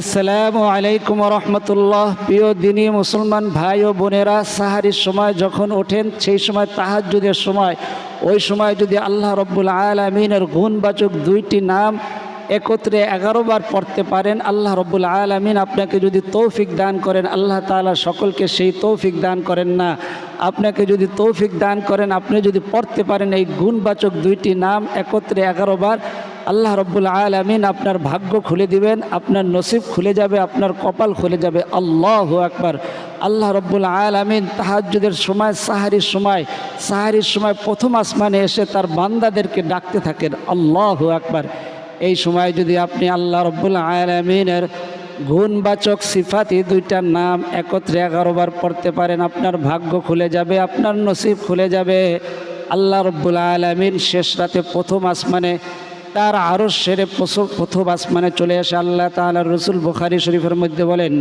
আসসালামু আলাইকুম রহমতুল্লাহ প্রিয় দিনী মুসলমান ভাই ও বোনেরা, সাহারির সময় যখন ওঠেন, সেই সময় তাহাজ্জুদের সময়। ওই সময় যদি আল্লাহ রব্বুল আলমিনের গুণবাচক দুইটি নাম একত্রে এগারো বার পড়তে পারেন, আল্লাহ রব্বুল আলমিন আপনাকে যদি তৌফিক দান করেন, আল্লাহ তাআলা সকলকে সেই তৌফিক দান করেন না। আপনাকে যদি তৌফিক দান করেন, আপনি যদি পড়তে পারেন এই গুণবাচক দুইটি নাম একত্রে এগারো বার আল্লাহ রব্বুল আলমিন আপনার ভাগ্য খুলে দিবেন, আপনার নসিব খুলে যাবে, আপনার কপাল খুলে যাবে। আল্লাহ আকবার। আল্লাহ রব্বুল আলমিন তাহাজ্জুদের সময়, সাহারির সময় সাহারির সময় প্রথম আসমানে এসে তার বান্দাদেরকে ডাকতে থাকেন। আল্লাহ আকবার। এই সময় যদি আপনি আল্লাহ রব্বুল আলমিনের গুণবাচক সিফাতি দুইটার নাম একত্রে বার পড়তে পারেন, আপনার ভাগ্য খুলে যাবে, আপনার নসিব খুলে যাবে। আল্লাহ রব্বুল আলমিন শেষ রাতে প্রথম আসমানে তার আরও সেরে প্রথম আসমানে চলে আসে আল্লাহ তাআলা রসুল বুখারি শরীফের মধ্যে বলেন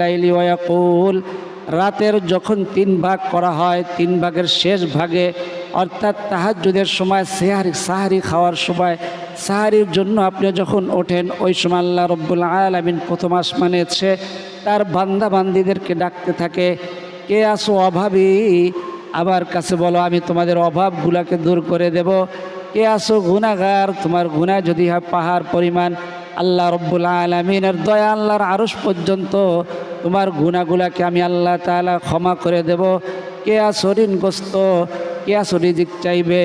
লাইলি ওয়া রাতের যখন তিন ভাগ করা হয়, তিন ভাগের শেষ ভাগে, অর্থাৎ তাহাজ্জুদের সময় সেহারি সাহারি খাওয়ার সময়, সাহারির জন্য আপনি যখন ওঠেন, ওই সময় আল্লাহ রব্বুল আলমিন প্রথম আসমানে এসে তার বান্দা বান্দিদেরকে ডাকতে থাকে, কে আসো অভাবী? আমার কাছে বলো, আমি তোমাদের অভাবগুলাকে দূর করে দেব। কে আসো গুণাগার তোমার গুণা যদি হয় পাহাড় পরিমাণ, আল্লাহ রব্বুল আলমিনের দয়া, আল্লাহর আরস পর্যন্ত তোমার গুণাগুলাকে আমি আল্লাহ তাআলা ক্ষমা করে দেব। কে আসো ঋণগ্রস্ত, কে আসো রিজিক চাইবে,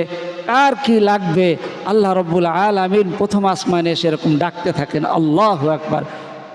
কার কি লাগবে? আল্লাহ রব্বুল আলমিন প্রথম আসমানে সেরকম ডাকতে থাকেন, আল্লাহ একবার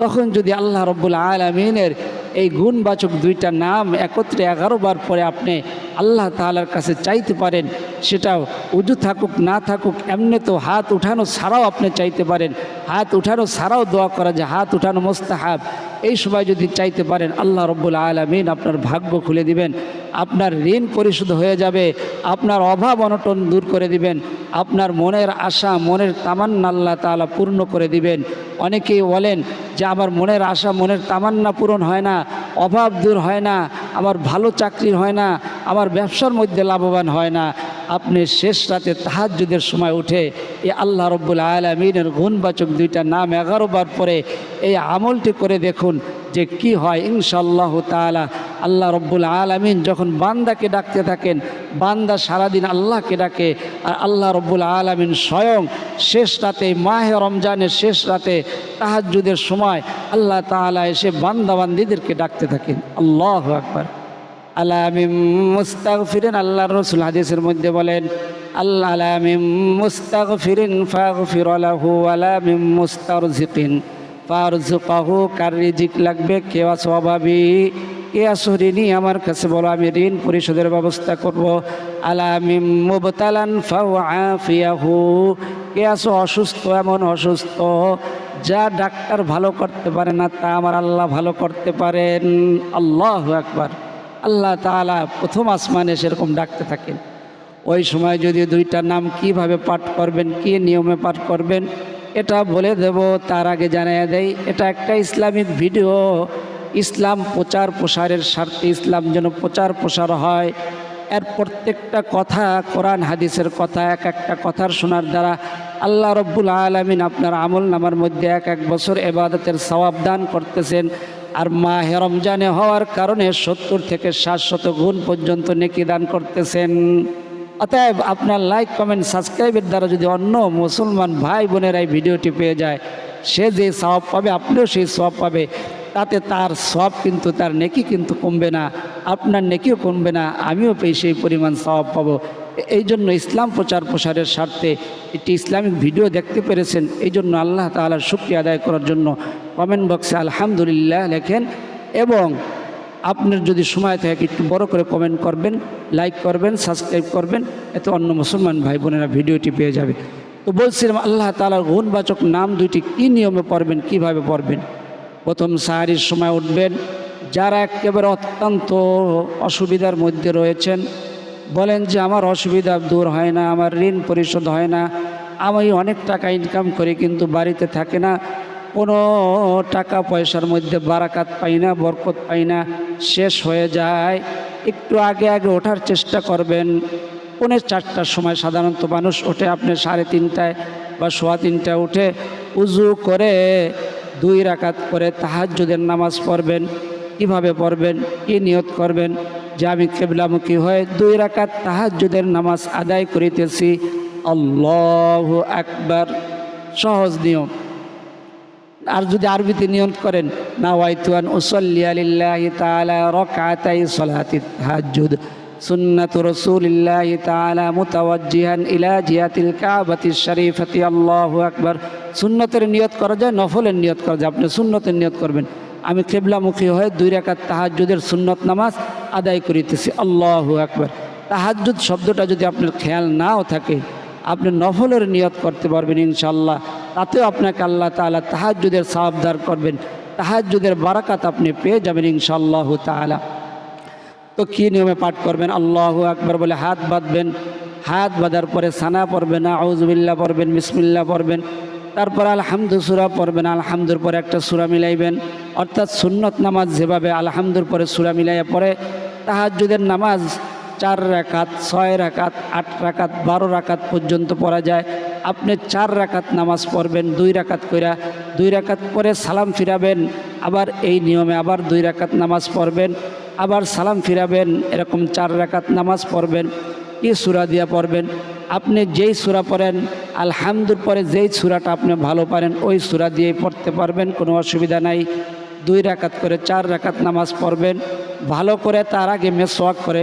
তখন যদি আল্লাহ রব্বুল আলমিনের এই গুণবাচক দুইটা নাম একত্রে এগারো বার পরে আপনি আল্লাহ তাআলার কাছে চাইতে পারেন, সেটাও উজু থাকুক, না থাকুক, এমনি তো হাত উঠানো ছাড়াও আপনি চাইতে পারেন। হাত উঠানো ছাড়াও দোয়া করা যায়, হাত উঠানো মোস্তাহাব। এই সময় যদি চাইতে পারেন, আল্লাহ রব্বুল আলমিন আপনার ভাগ্য খুলে দিবেন, আপনার ঋণ পরিশোধ হয়ে যাবে, আপনার অভাব অনটন দূর করে দিবেন, আপনার মনের আশা, মনের তামান্না আল্লাহ তাআলা পূর্ণ করে দিবেন। অনেকেই বলেন যে আমার মনের আশা, মনের তামান্না পূরণ হয় না, অভাব দূর হয় না আমার ভালো চাকরির হয় না আমার ব্যবসার মধ্যে লাভবান হয় না। আপনি শেষ রাতে তাহাজুদের সময় উঠে এই আল্লাহ রব্বুল আলমিনের গুণবাচক দুইটা নাম এগারো বার পরে এই আমলটি করে দেখুন যে কি হয়। ইনশাল্লাহ তালা আল্লাহ রব্বুল আলমিন যখন বান্দাকে ডাকতে থাকেন, বান্দা সারাদিন আল্লাহকে ডাকে আর আল্লাহ রব্বুল আলমিন স্বয়ং শেষ রাতে, মাহে রমজানের শেষ রাতে তাহাজ্জুদের সময় আল্লাহ তাআলা এসে বান্দা বান্দিদেরকে ডাকতে থাকেন। আল্লাহ আকবার। আলামিম মুস্তাগফিরিন আল্লাহ রসুল হাদিসের মধ্যে বলেন আল্লাহ আলামিম মুস্তাগফিরিন ফাগফির লাহু আলামিম মুস্তার মুস্তারজিকিন ফারজুকাহু কার রিজিক লাগবে, কে আছো কে আছো ঋণী আমার কাছে বলো, আমি ঋণ পরিশোধের ব্যবস্থা করব। আলামিম মুবতালান কে আছো অসুস্থ, এমন অসুস্থ, যা ডাক্তার ভালো করতে পারে না, তা আমার আল্লাহ ভালো করতে পারেন। আল্লাহ একবার আল্লাহ তাআলা প্রথম আসমানে সেরকম ডাকতে থাকেন। ওই সময় যদি দুইটা নাম কীভাবে পাঠ করবেন, কি নিয়মে পাঠ করবেন, এটা বলে দেব, তার আগে জানিয়ে দেয় এটা একটা ইসলামিক ভিডিও। ইসলাম প্রচার প্রসারের স্বার্থে, ইসলাম যেন প্রচার প্রসার হয়। এর প্রত্যেকটা কথা কোরআন হাদিসের কথা, এক একটা কথার শোনার দ্বারা আল্লাহ রব্বুল আলমিন আপনার আমল নামার মধ্যে এক এক বছর এবাদতের সওয়াব দান করতেছেন। আর মা রমজানে হওয়ার কারণে সত্তর থেকে সাতশত গুণ পর্যন্ত নেকি দান করতেছেন। অতএব আপনার লাইক কমেন্ট সাবস্ক্রাইবের দ্বারা যদি অন্য মুসলমান ভাই বোনেরা এই ভিডিওটি পেয়ে যায়, সে যে সব পাবে, আপনিও সেই সব পাবে। তাতে তার সব কিন্তু, তার নেকি কিন্তু কমবে না, আপনার নেকিও কমবে না, আমিও পেয়ে সেই পরিমাণ সব পাবো। এই জন্য ইসলাম প্রচার প্রসারের স্বার্থে একটি ইসলামিক ভিডিও দেখতে পেরেছেন। এই জন্য আল্লাহ তালার শুক্রিয়া আদায় করার জন্য কমেন্ট বক্সে আলহামদুলিল্লাহ লেখেন এবং আপনার যদি সময় থাকে একটু বড় করে কমেন্ট করবেন, লাইক করবেন, সাবস্ক্রাইব করবেন, এতে অন্য মুসলমান ভাই বোনেরা ভিডিওটি পেয়ে যাবে। তো বলছিলাম আল্লাহ তালার গুণবাচক নাম দুইটি কী নিয়মে পড়বেন, কীভাবে পড়বেন? প্রথম সাহারির সময় উঠবেন। যারা একেবারে অত্যন্ত অসুবিধার মধ্যে রয়েছেন, বলেন যে, আমার অসুবিধা দূর হয় না, আমার ঋণ পরিশোধ হয় না। আমি অনেক টাকা ইনকাম করি, কিন্তু বাড়িতে থাকে না। কোনো টাকা পয়সার মধ্যে বারাকাত পাই না, বরকত পাই না। শেষ হয়ে যায়। একটু আগে আগে ওঠার চেষ্টা করবেন। পৌনে চারটার সময় সাধারণত মানুষ ওঠে। আপনি সাড়ে তিনটায় বা সোয়া তিনটা উঠে উজু করে দুই রাকাত করে তাহাজ্জুদের নামাজ পড়বেন। কীভাবে পড়বেন? কি নিয়ত করবেন? যে আমি কেবলামুখী হয়ে দুই রাকাত তাহাজ্জুদের নামাজ আদায় করিতেছি। আল্লাহ আকবার। সহজ নিয়ম। আর যদি আরবিতে নিয়ত করেন না ওয়াইতুয়ান উসল্লি আলিল্লাহি তাআলা রাকাতাই সালাতি সুন্নাত রাসূলিল্লাহি তাআলা মুতাওয়াজ্জিহান ইলা জিয়াতিল কাবাতিশ শরীফাতি। আল্লাহু আকবার। সুন্নতের নিয়ত করা যায়, নফলের নিয়ত করা যায়। আপনি সুন্নতের নিয়ত করবেন। আমি কেবলামুখী হয়ে দুই রাকাত তাহাজ্জুদের সুন্নত নামাজ আদায় করিতেছি। আল্লাহু আকবার। তাহাজ্জুদ শব্দটা যদি আপনার খেয়াল নাও থাকে, আপনি নফলের নিয়ত করতে পারবেন ইনশাল্লাহ তাতেও আপনাকে আল্লাহ তাআলা তাহাজ্জুদের সাবদার করবেন। তাহাজ্জুদের বারাকাত আপনি পেয়ে যাবেন ইনশাল্লাহ তাআলা। তো কী নিয়মে পাঠ করবেন? আল্লাহ আকবর বলে হাত বাঁধবেন। হাত বাঁধার পরে সানা পড়বেন আউজবিল্লা পড়বেন বিসমিল্লা পড়বেন। তারপর আলহামদু সুরা পড়বেন, আলহামদুর পরে একটা সুরা মিলাইবেন। অর্থাৎ সুন্নত নামাজ যেভাবে আলহামদুর পরে সুরা মিলাইয়া পরে তাহাজ্জুদের নামাজ চার রাকাত, ছয় রাকাত, আট রাকাত, বারো রাকাত পর্যন্ত পড়া যায়। আপনি চার রাকাত নামাজ পড়বেন, দুই রাকাত কইরা, দুই রাকাত পরে সালাম ফিরাবেন, আবার এই নিয়মে আবার দুই রাকাত নামাজ পড়বেন। আবার সালাম ফিরাবেন, এরকম চার রাকাত নামাজ পড়বেন কি সুরা দিয়া পড়বেন। আপনি যেই সুরা পড়েন, আলহামদুর পরে যেই সুরাটা আপনি ভালো পারেন, ওই সুরা দিয়েই পড়তে পারবেন, কোনো অসুবিধা নাই। দুই রাকাত করে চার রাকাত নামাজ পড়বেন, ভালো করে তার আগে মেসওয়াক করে।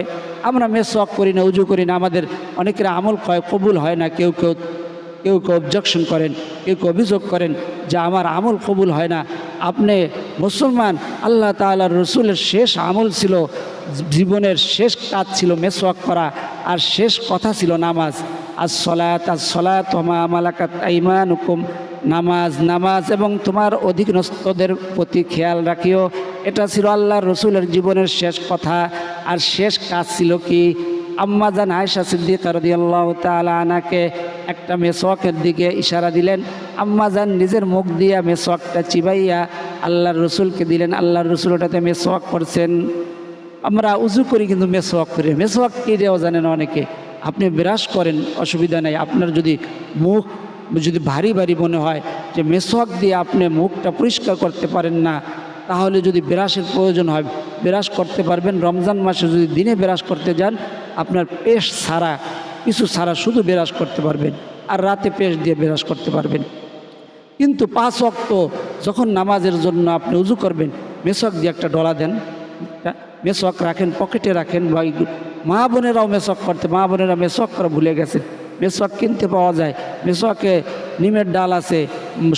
আমরা মেসওয়াক করি না, উজু করি না, আমাদের অনেকের আমল হয় কবুল হয় না, কেউ কেউ কেউ কেউ অবজেকশন করেন, কেউ কেউ অভিযোগ করেন যে আমার আমল কবুল হয় না। আপনি মুসলমান, আল্লাহ তাআলার রসুলের শেষ আমল ছিল, জীবনের শেষ কাজ ছিল মেসওয়াক করা, আর শেষ কথা ছিল নামাজ। আর সলাত আর সলাত, ওমা মালাকাত আইমান হুকুম নামাজ নামাজ এবং তোমার অধীনস্থদের প্রতি খেয়াল রাখিও। এটা ছিল আল্লাহ রসুলের জীবনের শেষ কথা। আর শেষ কাজ ছিল কি? আম্মাজান আয়সা সিদ্দিকা রদিয়াল্লাহ তালা আনাকে একটা মেসওয়াকের দিকে ইশারা দিলেন আম্মাজান নিজের মুখ দিয়া মেসওয়াকটা চিবাইয়া আল্লাহর রসুলকে দিলেন, আল্লাহর রসুল ওটাতে মেসওয়াক করছেন আমরা উজু করি কিন্তু মেসওয়াক করি। মেসওয়াক কি দেওয়া জানেন অনেকে? আপনি বিরাস করেন, অসুবিধা নেই। আপনার যদি মুখ যদি ভারী ভারী মনে হয় যে মেসওয়াক দিয়ে আপনি মুখটা পরিষ্কার করতে পারেন না, তাহলে যদি বিরাসের প্রয়োজন হয়, বিরাস করতে পারবেন। রমজান মাসে যদি দিনে বিরাস করতে যান, আপনার পেশ ছাড়া কিছু ছাড়া শুধু বিরাস করতে পারবেন আর রাতে পেশ দিয়ে বিরাস করতে পারবেন। কিন্তু পাঁচ অক্ত যখন নামাজের জন্য আপনি উজু করবেন মেসক দিয়ে একটা ডলা দেন। মেসক রাখেন, পকেটে রাখেন বা মা বোনেরাও মেসক করতে, মা বোনেরা মেসক করা ভুলে গেছে। মেসক কিনতে পাওয়া যায় মেসকে নিমের ডাল আছে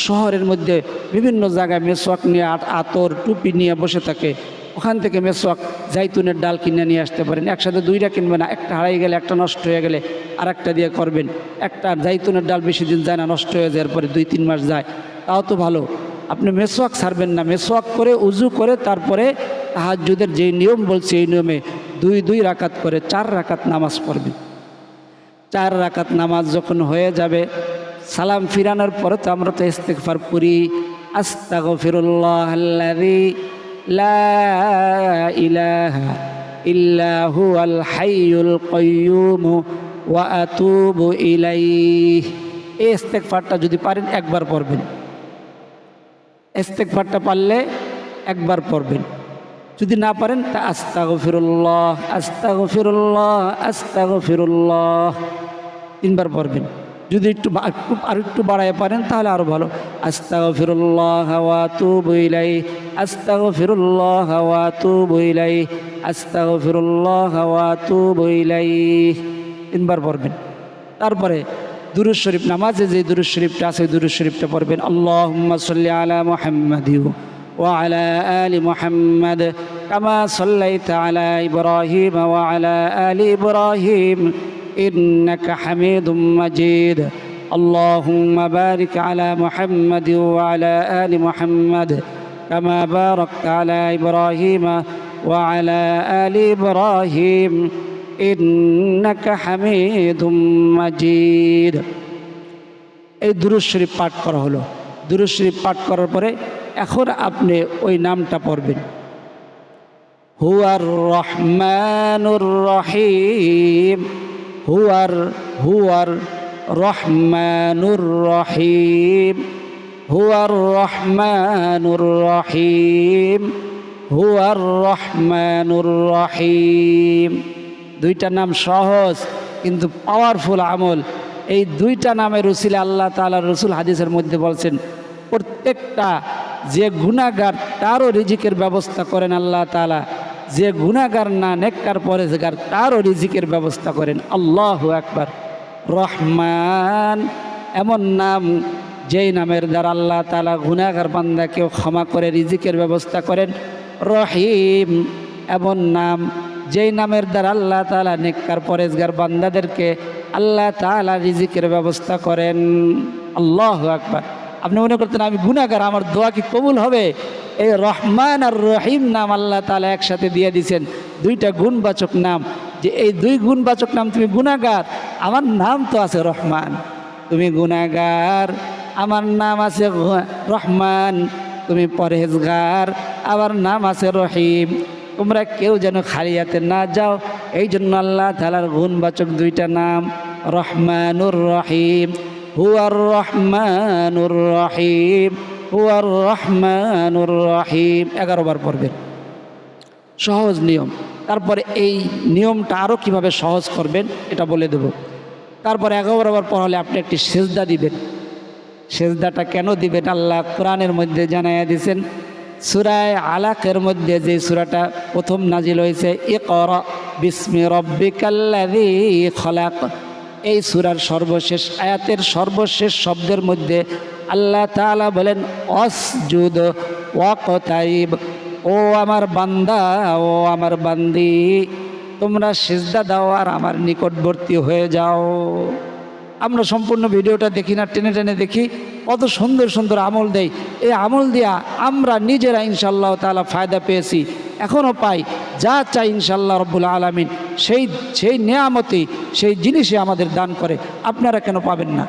শহরের মধ্যে বিভিন্ন জায়গায় মেসক নিয়ে আতর, টুপি নিয়ে বসে থাকে। ওখান থেকে মেসক জাইতুনের ডাল কিনে নিয়ে আসতে পারেন। একসাথে দুইটা কিনবেন না, একটা হারাই গেলে একটা নষ্ট হয়ে গেলে আর একটা দিয়ে করবেন। একটা জাইতুনের ডাল বেশি দিন যায় না, নষ্ট হয়ে যায় এরপরে দুই, তিন মাস যায়। তাও তো ভালো। আপনি মেসোয়াক ছাড়বেন না। মেসোয়াক করে, উজু করে, তারপরে তাহাজুদের যেই নিয়ম বলছে, এই নিয়মে দুই দুই রাকাত করে, চার রাকাত নামাজ পড়বেন। চার রাকাত নামাজ যখন হয়ে যাবে, সালাম ফিরানোর পরে তো আমরা তো ইস্তেকফার করি। আস্তাগফিরুল্লাহ আল্লাযী ইলাহা ইল্লা হুয়াল হাইয়ুল কাইয়্যুম ওয়া আতুবু ইলাইহি। এই ইস্তেকফারটা যদি পারেন একবার পড়বেন। ইস্তেকফারটা পারলে একবার পড়বেন। যদি না পারেন, তা আস্তাগ ফিরুল্লাহ আস্তাগ ফিরুল্লাহ আস্তাগ ফিরুল্লাহ তিনবার পড়বেন। যদি একটু বা- একটু আর একটু বাড়ায় পারেন তাহলে আরও ভালো আস্তাগ ফিরুল্লাহ হাওয়া তু বইলাই আস্তাগ ফিরুল্লাহ হাওয়া তু বইলাই আস্তাগ ফিরুল্লাহ হাওয়া তু বইলাই তিনবার পড়বেন তারপরে দুরুজ শরীফ নামাজে যে দুরুজ শরীফটা আছে দুরুজ শরীফটা পড়বেন আল্লাহ সাল্লি আলা মোহাম্মদ وعلى آل محمد كما صليت على إبراهيم وعلى آل إبراهيم إنك حميد مجيد اللهم بارك على محمد وعلى آل محمد كما باركت على إبراهيم وعلى آل إبراهيم إنك حميد مجيد এই দুরুজ শরীফ পাঠ করা হলো দুরুজ শরীফ পাঠ করার পরে এখন আপনি ওই নামটা পড়বেন হুয়ার রহমানুর রহিম হুয়ার হুয়ার রহমানুর রহিম। হুয়ার রহমানুর রহিম। হুয়ার রহমানুর রহিম। দুইটা নাম সহজ, কিন্তু পাওয়ারফুল আমল। এই দুইটা নামের রসিলে আল্লাহ তাআলা রসুল হাদিসের মধ্যে বলছেন, প্রত্যেকটা যে গুণাগার তারও রিজিকের ব্যবস্থা করেন আল্লাহ তাআলা। যে গুণাগার না নেককার পরেজগার তারও রিজিকের ব্যবস্থা করেন। আল্লাহ একবার রহমান, এমন নাম যেই নামের দ্বারা আল্লাহ তালা গুণাগার বান্দাকেও ক্ষমা করে রিজিকের ব্যবস্থা করেন। রহিম, এমন নাম যেই নামের দ্বারা আল্লাহ তালা নেককার পরেজগার বান্দাদেরকে আল্লাহ তালা রিজিকের ব্যবস্থা করেন। আল্লাহ আকবার। আপনি মনে করতেন আমি গুণাগার আমার দোয়া কি কবুল হবে? এই রহমান আর রহিম নাম আল্লাহ তালা একসাথে দিয়ে দিছেন দুইটা গুণবাচক নাম। যে এই দুই গুণবাচক নাম তুমি গুণাগার আমার নাম তো আছে রহমান। তুমি গুণাগার আমার নাম আছে রহমান। তুমি পরহেজগার, আমার নাম আছে রহিম। তোমরা কেউ যেন খালিয়াতে না যাও। এই জন্য আল্লাহ তালার গুণবাচক দুইটা নাম, রহমানুর রহিম। হুয়ার রহমানুর রহিম, হুয়ার রহমানুর রহিম। এগারো বার পড়বেন। সহজ নিয়ম। তারপরে এই নিয়মটা আরও কীভাবে সহজ করবেন, এটা বলে দেব। তারপরে এগারো বার পর হলে আপনি একটি সেজদা দিবেন। সেজদাটা কেন দিবেন? আল্লাহ কোরআনের মধ্যে জানাইয়া দিয়েছেন, সুরায় আলাকের মধ্যে যে সুরাটা প্রথম নাজিল হয়েছে এ কর বিস্মি রব্বিকাল্লাদি খলাক। এই সুরার সর্বশেষ, আয়াতের সর্বশেষ শব্দের মধ্যে আল্লাহ তালা বলেন, অসজুদ ওয়াকতাইব ও আমার বান্দা, ও আমার বান্দি, তোমরা সিজদা দাও আর আমার নিকটবর্তী হয়ে যাও। আমরা সম্পূর্ণ ভিডিওটা দেখি না, টেনে টেনে দেখি। কত সুন্দর সুন্দর আমল দেয় এই আমল দিয়া আমরা নিজেরা ইনশাল্লাহ তাআলা ফায়দা পেয়েছি। এখনও পাই, যা চাই ইনশাল্লাহ রব্বুল আলমিন, সেই সেই নেয়ামতি সেই জিনিসই আমাদের দান করে। আপনারা কেন পাবেন না?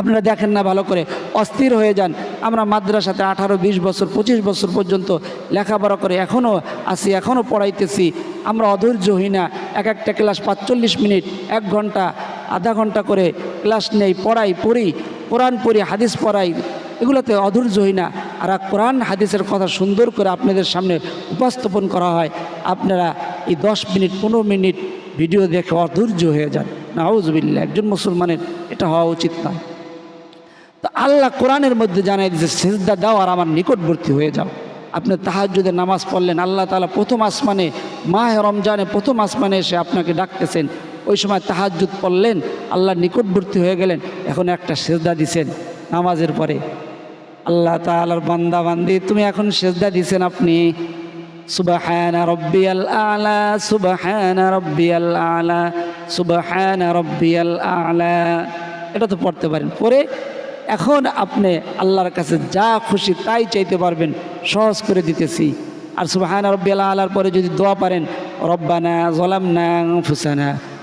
আপনারা দেখেন না ভালো করে। অস্থির হয়ে যান। আমরা মাদ্রাসাতে আঠারো, বিশ বছর, পঁচিশ বছর পর্যন্ত লেখাপড়া করে এখনও আসি এখনও পড়াইতেছি। আমরা অধৈর্য হই না এক একটা ক্লাস পাঁচচল্লিশ মিনিট, এক ঘণ্টা আধা ঘণ্টা করে ক্লাস নেই, পড়াই, পড়ি, কোরআন পড়ি, হাদিস পড়াই, এগুলোতে অধৈর্য হই না। আর কোরআন হাদিসের কথা সুন্দর করে আপনাদের সামনে উপস্থাপন করা হয়। আপনারা এই দশ মিনিট, পনেরো মিনিট ভিডিও দেখে অধৈর্য হয়ে যান। নাউজবিল্লা একজন মুসলমানের এটা হওয়া উচিত নয়। তো আল্লাহ কোরআনের মধ্যে জানাই দিয়েছে, সেজদা দাও আর আমার নিকটবর্তী হয়ে যাও। আপনি তাহাজ্জুদের নামাজ পড়লেন, আল্লাহ তালা প্রথম আসমানে, মাহে রমজানে প্রথম আসমানে এসে আপনাকে ডাকতেছেন ওই সময় তাহাজ্জুদ পড়লেন, আল্লাহ নিকটবর্তী হয়ে গেলেন, এখন একটা সেজদা দিছেন নামাজের পরে। আল্লাহ তাআলার বান্দা বান্দি, তুমি এখন সেজদা দিছেন আপনি। সুবাহানা রব্বিয়াল আলা, সুবাহানা রব্বিয়াল আলা, সুবাহানা রব্বিয়াল আলা। এটা তো পড়তে পারেন। পরে এখন আপনি আল্লাহর কাছে যা খুশি তাই চাইতে পারবেন, সহজ করে দিতেছি। আর সুবাহানা রব্বিয়াল আলার পরে যদি দোয়া পারেন, রব্বানা জলাম জলামনা ফুসানা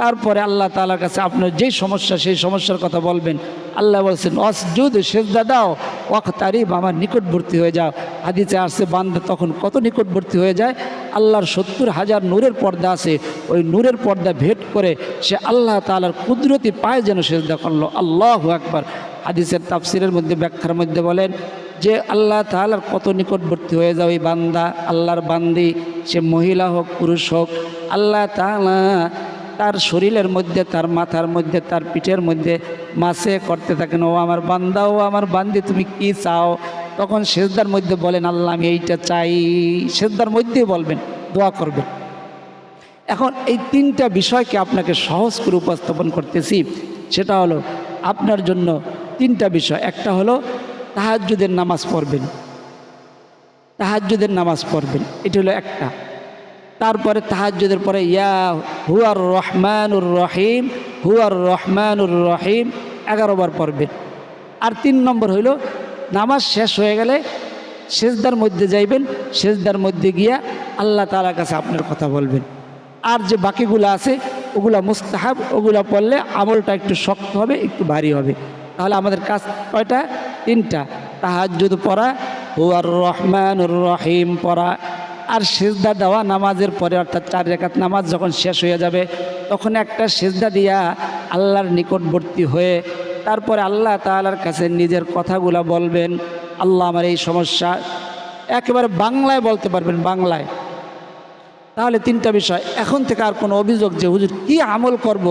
তারপরে আল্লাহ তাআলার কাছে আপনার যেই সমস্যা, সেই সমস্যার কথা বলবেন। আল্লাহ বলছেন অসজুদ সেজদা দাও, ওয়াক্তারিব, আমার নিকটবর্তী হয়ে যাও। হাদিসে আসছে, বান্দা তখন কত নিকটবর্তী হয়ে যায়? আল্লাহর সত্তর হাজার নূরের পর্দা আছে, ওই নূরের পর্দা ভেদ করে সে আল্লাহ তাআলার কুদরতি পায়ে যেন সেজদা করল। আল্লাহু একবার হাদিসের তাফসিরের মধ্যে, ব্যাখ্যার মধ্যে বলেন যে আল্লাহ তাআলার কত নিকটবর্তী হয়ে যাও এই বান্দা? আল্লাহর বান্দি, সে মহিলা হোক, পুরুষ হোক, আল্লাহ তাআলা তার শরীরের মধ্যে, তার মাথার মধ্যে, তার পিঠের মধ্যে মাসে করতে থাকেন ও আমার বান্দা, ও আমার বান্দি, তুমি কি চাও? তখন সেজদার মধ্যে বলেন, আল্লাহ, আমি এইটা চাই। সেজদার মধ্যেই বলবেন, দোয়া করবেন। এখন এই তিনটা বিষয়কে আপনাকে সহজ করে উপস্থাপন করতেছি। সেটা হলো, আপনার জন্য তিনটা বিষয়। একটা হলো, তাহাজ্জুদের নামাজ পড়বেন। তাহাজ্জুদের নামাজ পড়বেন। এটা হলো একটা। তারপরে তাহাজ্জুদের পরে, ইয়া হুয়ার রহমানুর রহিম, হুয়ার রহমানুর রহিম এগারো বার পড়বেন আর তিন নম্বর হইল, নামাজ শেষ হয়ে গেলে সেজদার মধ্যে যাইবেন, সেজদার মধ্যে গিয়া আল্লাহ তালার কাছে আপনার কথা বলবেন। আর যে বাকিগুলো আছে, ওগুলা মুস্তাহাব, ওগুলা পড়লে আমলটা একটু শক্ত হবে, একটু ভারী হবে। তাহলে আমাদের কাজ কয়টা? তিনটা। তাহাজ্জুদ পড়া, হুয়ার রহমানুর রহিম পড়া আর সেজদা দেওয়া নামাজের পরে, অর্থাৎ চার রেখাত নামাজ যখন শেষ হয়ে যাবে, তখন একটা সেজদা দিয়া আল্লাহর নিকটবর্তী হয়ে তারপরে আল্লাহ তাআলার কাছে নিজের কথাগুলা বলবেন। আল্লাহ আমার এই সমস্যা একেবারে বাংলায় বলতে পারবেন, বাংলায়। তাহলে তিনটা বিষয়। এখন থেকে আর কোনো অভিযোগ যে, হুজুর, কি আমল করব,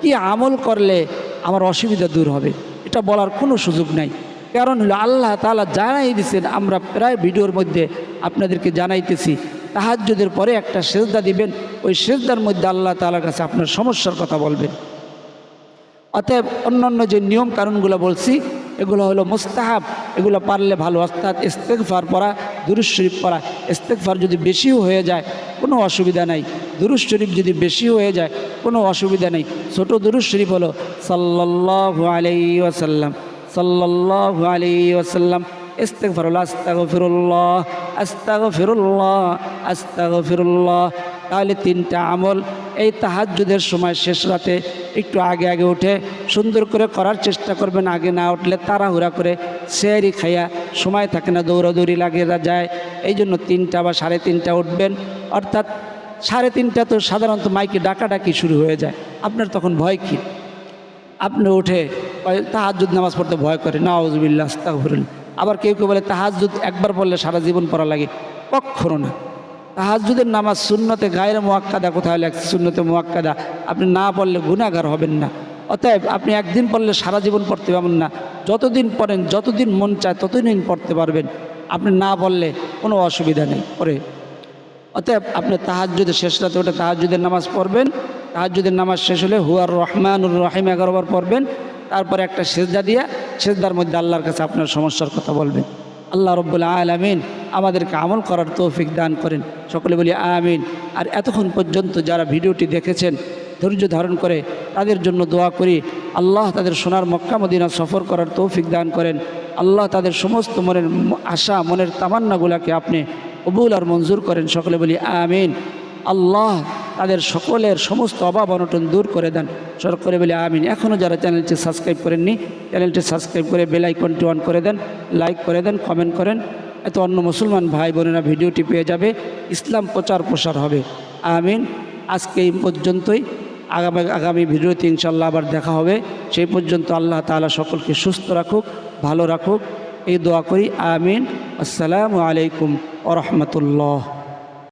কি আমল করলে আমার অসুবিধা দূর হবে? এটা বলার কোনো সুযোগ নাই। কারণ হলো আল্লাহ তাআলা জানাই দিয়েছেন, আমরা প্রায় ভিডিওর মধ্যে আপনাদেরকে জানাইতেছি। তাহাজ্জুদের পরে একটা সেজদা দিবেন, ওই সেজদার মধ্যে আল্লাহ তাআলার কাছে আপনার সমস্যার কথা বলবেন। অতএব অন্যান্য যে নিয়ম কানুনগুলো বলছি, এগুলো হলো মুস্তাহাব। এগুলো পারলে ভালো, অর্থাৎ ইস্তেকফার পড়া দুরুজ শরীফ পড়া। ইস্তেকফার যদি বেশিও হয়ে যায়, কোনো অসুবিধা নাই। দুরুজ শরীফ যদি বেশি হয়ে যায়, কোনো অসুবিধা নেই। ছোট দুরুজ শরীফ হলো সাল্লাল্লাহু আলাইহি ওয়াসাল্লাম। সাল্লাল্লাহু আলাইহি ওয়াসাল্লাম ইস্তেগফারুল্লাহ আস্তাগফিরুল্লাহ আস্তাগফিরুল্লাহ আস্তাগফিরুল্লাহ। তাহলে তিনটা আমল এই তাহাজ্জুদের সময় শেষ রাতে একটু আগে আগে উঠে সুন্দর করে করার চেষ্টা করবেন, আগে না উঠলে তাড়াহুড়া করে সেয়ারি খাইয়া সময় থাকে না, দৌড়াদৌড়ি লাগিয়ে যায়। এই জন্য তিনটা বা সাড়ে তিনটা উঠবেন। অর্থাৎ সাড়ে তিনটা তো সাধারণত মাইকে ডাকাডাকি শুরু হয়ে যায়। আপনার তখন ভয় কী? আপনি উঠে তাহাজুদ নামাজ পড়তে ভয় করে। না নাউজবিল্লা আস্তাগফিরুল আবার কেউ কেউ বলে তাহাজুদ একবার পড়লে সারা জীবন পড়া লাগে। কখনো না। তাহাজুদের নামাজ শূন্যতে গায়ের মোয়াক্কাদা কোথায় লাগছে শূন্যতে মোয়াক্কাদা। আপনি না পড়লে গুণাগার হবেন না। অতএব আপনি একদিন পড়লে সারা জীবন পড়তে পারবেন না। যতদিন পড়েন, যতদিন মন চায়, ততদিন পড়তে পারবেন। আপনি না বললে কোনো অসুবিধা নেই। পরে। অতএব আপনি তাহাজ্জুদের শেষ রাতে ওটা তাহাজ্জুদের নামাজ পড়বেন। তাহাজ্জুদের নামাজ শেষ হলে হুয়ার রহমানুর রহিম এগারোবার পড়বেন। তারপরে একটা সেজদা দিয়া সেজদার মধ্যে আল্লাহর কাছে আপনার সমস্যার কথা বলবেন। আল্লাহ রব্বুল্লা আলমিন আমাদেরকে আমল করার তৌফিক দান করেন। সকলে বলি আমিন। আর এতক্ষণ পর্যন্ত যারা ভিডিওটি দেখেছেন, ধৈর্য ধারণ করে তাদের জন্য দোয়া করি। আল্লাহ তাদের সোনার মক্কা মদিনা সফর করার তৌফিক দান করেন। আল্লাহ তাদের সমস্ত মনের আশা, মনের তামান্নাগুলাকে আপনি কবুল আর মঞ্জুর করেন। সকলে বলি আমিন। আল্লাহ তাদের সকলের সমস্ত অভাব অনটন দূর করে দেন। সকলে বলে আমিন। এখনও যারা চ্যানেলটি সাবস্ক্রাইব করেননি, চ্যানেলটি সাবস্ক্রাইব করে বেল আইকনটি অন করে দেন, লাইক করে দেন, কমেন্ট করেন। এত অন্য মুসলমান ভাই বোনেরা ভিডিওটি পেয়ে যাবে। ইসলাম প্রচার প্রসার হবে। আমিন। আজকে এই পর্যন্তই। আগামী আগামী ভিডিওতে ইনশাল্লাহ আবার দেখা হবে। সেই পর্যন্ত আল্লাহ তাআলা সকলকে সুস্থ রাখুক, ভালো রাখুক। এই দোয়া করি। আমিন। আসসালামু আলাইকুম ও রহমতুল্লাহ।